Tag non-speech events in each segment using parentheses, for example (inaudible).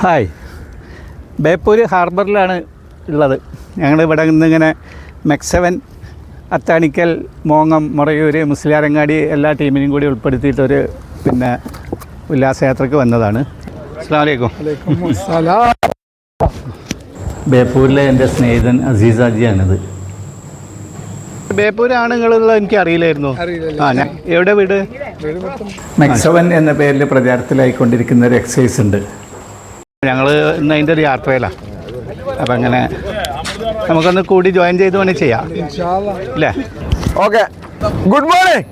Hi. Beypore ഹാർബറിലാണ് ഉള്ളത്. ഞങ്ങൾ ഇവിടെ നിന്നിങ്ങനെ മെക്സവൻ അത്താണിക്കൽ മോങ്ങം മുറയൂർ മുസ്ലിയാരങ്ങാടി എല്ലാ ടീമിനെയും കൂടി ഉൾപ്പെടുത്തിയിട്ടൊരു പിന്നെ ഉല്ലാസയാത്രയ്ക്ക് വന്നതാണ്. അസ്സാം വലൈക്കും ബേപ്പൂരിലെ എന്റെ സ്നേഹിതൻ അസീസാജിയാണിത്. ബേപ്പൂരാണ് നിങ്ങളുള്ള എനിക്ക് അറിയില്ലായിരുന്നു. ആ ഞാൻ എവിടെ വീട്? മെക്സവൻ എന്ന പേരിൽ പ്രചാരത്തിലായിക്കൊണ്ടിരിക്കുന്ന ഒരു എക്സസൈസ് ഉണ്ട്. ഞങ്ങൾ ഇന്ന് അതിന്റെ ഒരു യാത്രയിലാണ് അപ്പം അങ്ങനെ നമുക്കൊന്ന് കൂടി ജോയിൻ ചെയ്ത് വേണേൽ ചെയ്യാം. ഇല്ലേ? ഓക്കെ. ഗുഡ് മോർണിംഗ്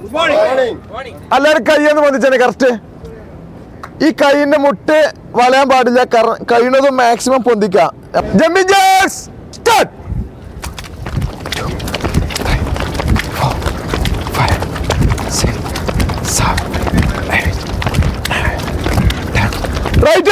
എല്ലാവരും കയ്യെന്ന് പൊന്തിച്ചാണ് കറക്റ്റ്. ഈ കൈയിന്റെ മുട്ട് വളയാൻ പാടില്ല കഴിയുന്നതും maximum പൊന്തിക്കാം. Jumping jacks start right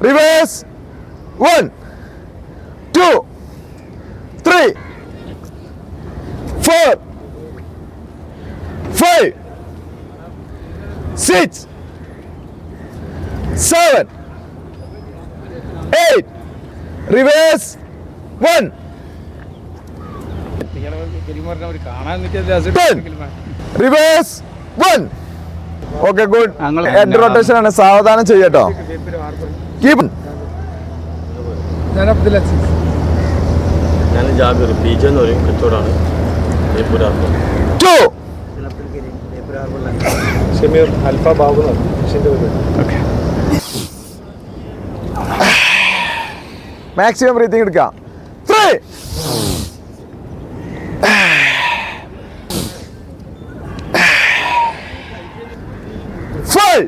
Reverse. One, two, three, four, five, six, seven, eight. Reverse. One. Ten. Reverse one okay good head rotation ആണ് സാവധാനം ചെയ്യട്ടോ ഞാൻ അബ്ദുൽ അസീസ്. ഞാൻ ജാബിർ പി ജെ എന്ന് പറയും കച്ചവടമാണ് Shameer Alfa Babu okay maximum breathing എടുക്കാം. Three five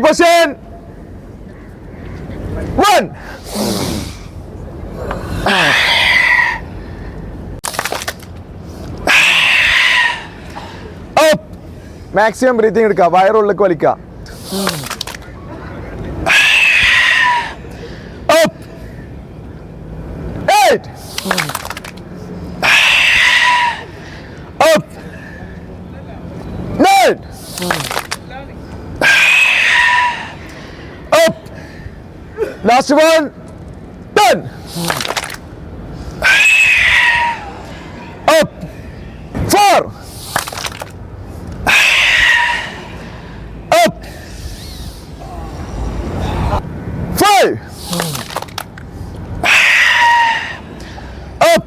percent. Run. (sighs) Up. Maximum breathing. Irka. Wire roll. Look. Valika. Up. Eight. (sighs) Up. Nine. Last one. Done. Up. Four. Up. Five. Up.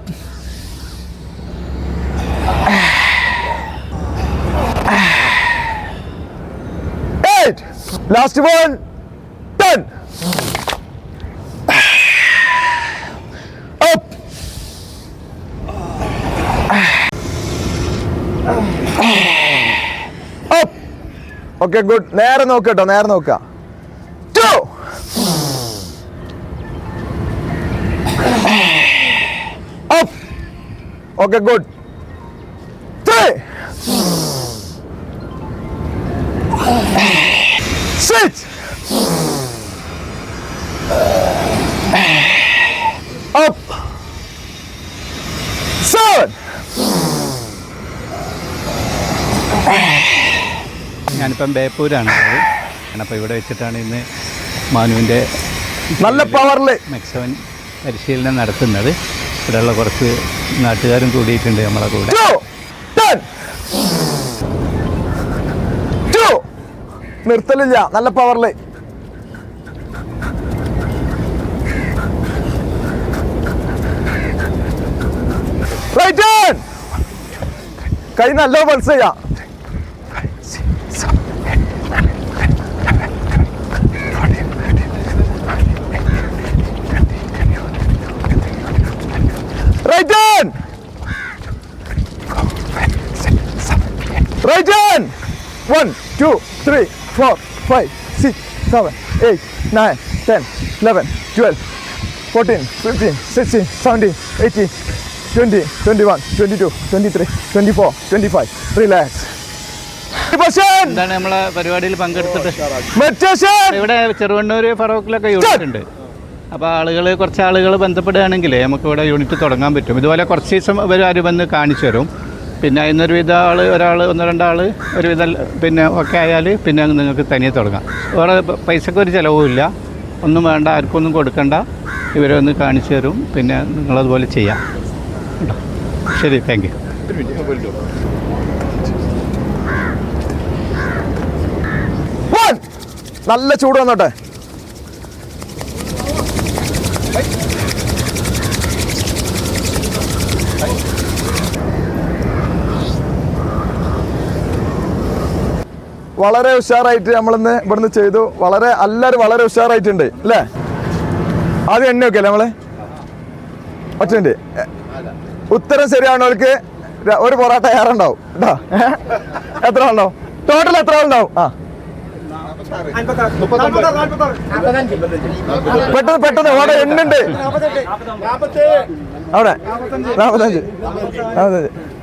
Eight. Last one. Done. Okay good നേരെ നോക്ക് കേട്ടോ നേരെ നോക്കുക. Two up okay good three six up seven ഞാനിപ്പം ബേപ്പൂരാണ്. അപ്പോൾ ഇവിടെ വെച്ചിട്ടാണ് ഇന്ന് മാനുവിന്റെ നല്ല പവറിൽ മെക്സവൻ പരിശീലനം നടത്തുന്നത്. ഇവിടെയുള്ള കുറച്ച് നാട്ടുകാരും കൂടിയിട്ടുണ്ട് നമ്മളെ കൂടെ. നിർത്തലില്ല. നല്ല പവറിൽ കൈ നല്ല പൾസ് ചെയ്യാം right hand One, two, three, four, five, six, seven, eight nine ten eleven twelve fourteen fifteen sixteen seventeen eighteen twenty twenty one twenty two twenty three twenty four twenty five relax എന്താണ് നമ്മളെ പരിപാടിയിൽ പങ്കെടുത്തിട്ട്? ഇവിടെ Cheruvannur ഫറോക്കിലൊക്കെ unit ഉണ്ട്. അപ്പോൾ ആളുകൾ കുറച്ച് ആളുകൾ ബന്ധപ്പെടുകയാണെങ്കിൽ നമുക്ക് ഇവിടെ യൂണിറ്റ് തുടങ്ങാൻ പറ്റും. ഇതുപോലെ കുറച്ച് ദിവസം ഇവർ ആരും വന്ന് കാണിച്ചു തരും. പിന്നെ ഇന്നൊരു വിധ ആൾ ഒരാൾ ഒന്ന് രണ്ടാൾ ഒരുവിധം പിന്നെ ഒക്കെ ആയാൽ പിന്നെ നിങ്ങൾക്ക് തനിയെ തുടങ്ങാം. വേറെ പൈസക്ക് ഒരു ചിലവുമില്ല. ഒന്നും വേണ്ട ആർക്കൊന്നും കൊടുക്കണ്ട. ഇവരെ ഒന്ന് കാണിച്ചു തരും. പിന്നെ നിങ്ങളതുപോലെ ചെയ്യാം. കേട്ടോ? ശരി താങ്ക് യു നല്ല ചൂട് വന്നോട്ടെ. വളരെ ഉഷാറായിട്ട് നമ്മളിന്ന് ഇവിടുന്ന് ചെയ്തു. വളരെ എല്ലാവരും വളരെ ഉഷാറായിട്ടുണ്ട് അല്ലേ? ആദ്യം എണ്ണ നോക്കിയല്ലേ നമ്മൾ? ഒറ്റ ഉത്തരം ശരിയാണവർക്ക് ഒരു പൊറോട്ട ഏറെണ്ടാവും. കേട്ടോ എത്ര ആളുണ്ടാവും? ടോട്ടൽ എത്ര ആളുണ്ടാവും? ആ. പെട്ടെന്ന് പെട്ടെന്ന്. അവിടെ എണ്ണുണ്ട്. അവിടെ. നാപ്പത്തഞ്ച്. നാപ്പത്തഞ്ച്.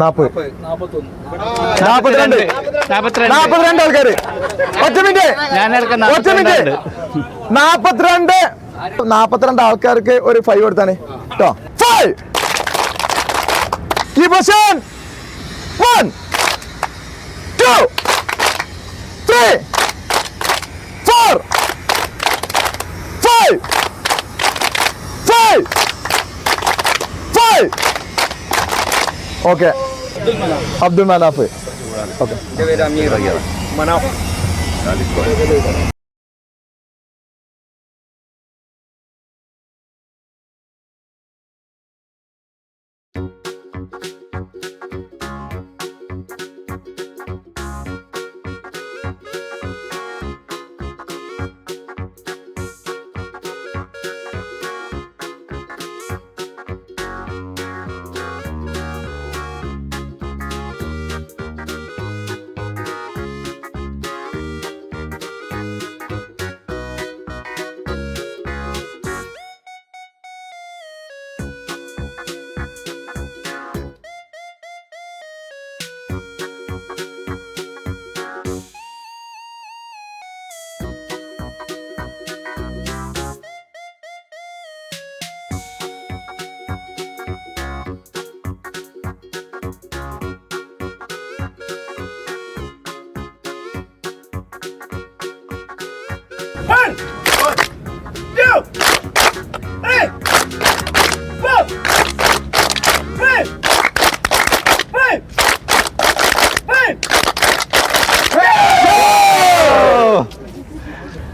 നാപ്പത്. നാപ്പത്തിരണ്ട്. നാപ്പത്തിരണ്ട്. ആൾക്കാര്. ഒറ്റ മിനിറ്റ്. ഒറ്റ മിനിറ്റ്. നാപ്പത്തിരണ്ട്. നാപ്പത്തിരണ്ട്. ആൾക്കാർക്ക് ഒരു ഫൈവ് കൊടുത്താണ്. കേട്ടോ five one two three four five five five okay Abdul Manaf okay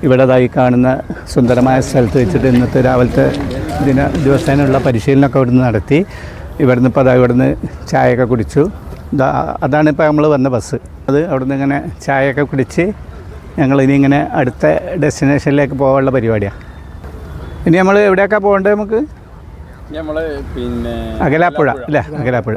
ഇവിടെ ദാ ഈ കാണുന്ന സുന്ദരമായ സ്ഥലത്ത് വെച്ചിട്ട് ഇന്നത്തെ രാവിലത്തെ ദിന ദിവസേനയുള്ള പരിശീലനമൊക്കെ ഇവിടുന്ന് നടത്തി. ഇവിടുന്ന് ഇപ്പോൾ അതാ ഇവിടുന്ന് ചായയൊക്കെ കുടിച്ചു. അതാണ് ഇപ്പോൾ നമ്മൾ വന്ന ബസ്. അത് അവിടുന്ന് ഇങ്ങനെ ചായയൊക്കെ കുടിച്ച് ഞങ്ങൾ ഇനി ഇങ്ങനെ അടുത്ത ഡെസ്റ്റിനേഷനിലേക്ക് പോകാനുള്ള പരിപാടിയാണ് ഇനി നമ്മൾ എവിടെയൊക്കെ പോകേണ്ടത് നമുക്ക്? നമ്മൾ പിന്നെ അകലാപ്പുഴ. അല്ലേ? അകലാപ്പുഴ.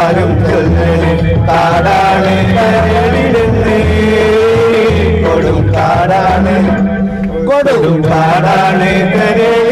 നാട്ടാരും ചൊല്ലല് കാടാണ് കരളിലെന്ന്. കൊടും കാടാണ് കൊടും കാടാണ് കരളിലെന്ന്.